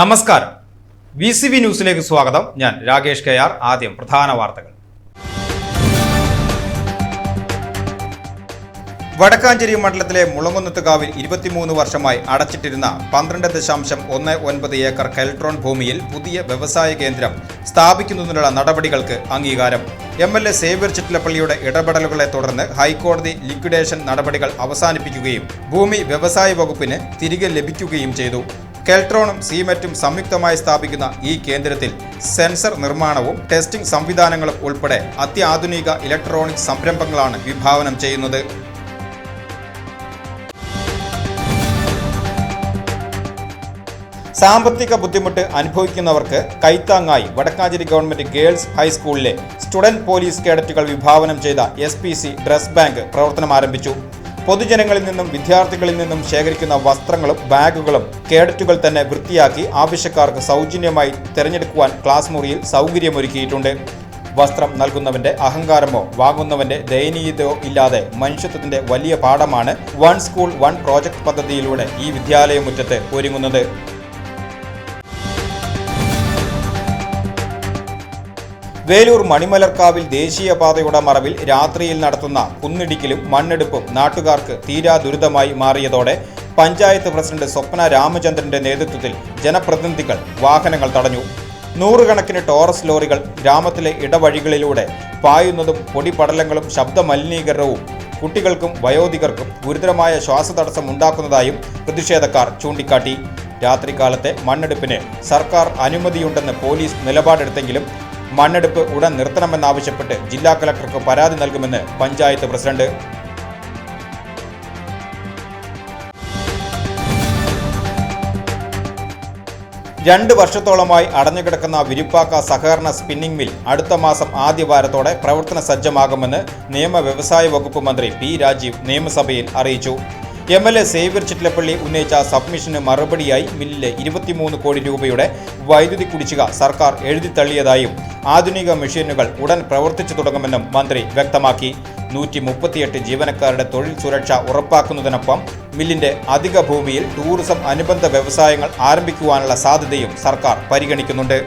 നമസ്കാരം. V C V ന്യൂസിലേക്ക് സ്വാഗതം. ഞാൻ രാകേഷ് കെ ആർ. ആദ്യം പ്രധാന വാർത്തകൾ. വടക്കാഞ്ചേരി മണ്ഡലത്തിലെ മുളങ്കുന്നത്തുകാവിൽ ഇരുപത്തിമൂന്ന് വർഷമായി അടച്ചിട്ടിരുന്ന പന്ത്രണ്ട് ദശാംശം ഒന്ന് ഒൻപത് ഏക്കർ കെൽട്രോൺ ഭൂമിയിൽ പുതിയ വ്യവസായ കേന്ദ്രം സ്ഥാപിക്കുന്നതിനുള്ള നടപടികൾക്ക് അംഗീകാരം. എം എൽ എ സേവ്യർ ചിറ്റിലപ്പള്ളിയുടെ ഇടപെടലുകളെ തുടർന്ന് ഹൈക്കോടതി ലിക്വിഡേഷൻ നടപടികൾ അവസാനിപ്പിക്കുകയും ഭൂമി വ്യവസായ വകുപ്പിന് തിരികെ ലഭിക്കുകയും ചെയ്തു. കെൽട്രോണും സീമെറ്റും സംയുക്തമായി സ്ഥാപിക്കുന്ന ഈ കേന്ദ്രത്തിൽ സെൻസർ നിർമ്മാണവും ടെസ്റ്റിംഗ് സംവിധാനങ്ങളും ഉൾപ്പെടെ അത്യാധുനിക ഇലക്ട്രോണിക് സംരംഭങ്ങളാണ് വിഭാവനം ചെയ്യുന്നത്. സാമ്പത്തിക ബുദ്ധിമുട്ട് അനുഭവിക്കുന്നവർക്ക് കൈത്താങ്ങായി വടക്കാഞ്ചേരി ഗവൺമെന്റ് ഗേൾസ് ഹൈസ്കൂളിലെ സ്റ്റുഡന്റ് പോലീസ് കേഡറ്റുകൾ വിഭാവനം ചെയ്ത എസ് ഡ്രസ് ബാങ്ക് പ്രവർത്തനം ആരംഭിച്ചു. പൊതുജനങ്ങളിൽ നിന്നും വിദ്യാർത്ഥികളിൽ നിന്നും ശേഖരിക്കുന്ന വസ്ത്രങ്ങളും ബാഗുകളും കേഡറ്റുകൾ തന്നെ വൃത്തിയാക്കി ആവശ്യക്കാർക്ക് സൗജന്യമായി തിരഞ്ഞെടുക്കുവാൻ ക്ലാസ് മുറിയിൽ സൗകര്യമൊരുക്കിയിട്ടുണ്ട്. വസ്ത്രം നൽകുന്നവന്റെ അഹങ്കാരമോ വാങ്ങുന്നവന്റെ ദയനീയതയോ ഇല്ലാതെ മനുഷ്യത്വത്തിന്റെ വലിയ പാഠമാണ് വൺ സ്കൂൾ വൺ പ്രോജക്ട് പദ്ധതിയിലൂടെ ഈ വിദ്യാലയമുറ്റത്ത് ഒരുങ്ങുന്നത്. വേലൂർ മണിമലർക്കാവിൽ ദേശീയപാതയുടെ മറവിൽ രാത്രിയിൽ നടത്തുന്ന കുന്നിടിക്കലും മണ്ണെടുപ്പും നാട്ടുകാർക്ക് തീരാ ദുരിതമായി മാറിയതോടെ പഞ്ചായത്ത് പ്രസിഡന്റ് സ്വപ്ന രാമചന്ദ്രന്റെ നേതൃത്വത്തിൽ ജനപ്രതിനിധികൾ വാഹനങ്ങൾ തടഞ്ഞു. നൂറുകണക്കിന് ടോറസ് ലോറികൾ ഗ്രാമത്തിലെ ഇടവഴികളിലൂടെ പായുന്നതും പൊടിപടലങ്ങളും ശബ്ദമലിനീകരണവും കുട്ടികൾക്കും വയോധികർക്കും ഗുരുതരമായ ശ്വാസതടസ്സം ഉണ്ടാക്കുന്നതായും പ്രതിഷേധക്കാർ ചൂണ്ടിക്കാട്ടി. രാത്രികാലത്തെ മണ്ണെടുപ്പിന് സർക്കാർ അനുമതിയുണ്ടെന്ന് പോലീസ് നിലപാടെടുത്തെങ്കിലും മണ്ണെടുപ്പ് ഉടൻ നിർത്തണമെന്നാവശ്യപ്പെട്ട് ജില്ലാ കലക്ടർക്ക് പരാതി നൽകുമെന്ന് പഞ്ചായത്ത് പ്രസിഡന്റ്. രണ്ട് വർഷത്തോളമായി അടഞ്ഞുകിടക്കുന്ന വിരിപ്പാക്ക സഹകരണ സ്പിന്നിംഗ് മിൽ അടുത്ത മാസം ആദ്യ വാരത്തോടെ പ്രവർത്തന സജ്ജമാകുമെന്ന് നിയമ വ്യവസായ വകുപ്പ് മന്ത്രി പി രാജീവ് നിയമസഭയിൽ അറിയിച്ചു. M L A Xavier Chittilappally ഉന്നയിച്ച സബ്മിഷന് മറുപടിയായി മില്ലിലെ ഇരുപത്തിമൂന്ന് കോടി രൂപയുടെ വൈദ്യുതി കുടിശ്ശിക സർക്കാർ എഴുതിത്തള്ളിയതായും ആധുനിക മെഷീനുകൾ ഉടൻ പ്രവർത്തിച്ചു തുടങ്ങുമെന്നും മന്ത്രി വ്യക്തമാക്കി. നൂറ്റി മുപ്പത്തിയെട്ട് ജീവനക്കാരുടെ തൊഴിൽ സുരക്ഷ ഉറപ്പാക്കുന്നതിനൊപ്പം മില്ലിന്റെ അധിക ഭൂമിയിൽ ടൂറിസം അനുബന്ധ വ്യവസായങ്ങൾ ആരംഭിക്കുവാനുള്ള സാധ്യതയും സർക്കാർ പരിഗണിക്കുന്നുണ്ട്.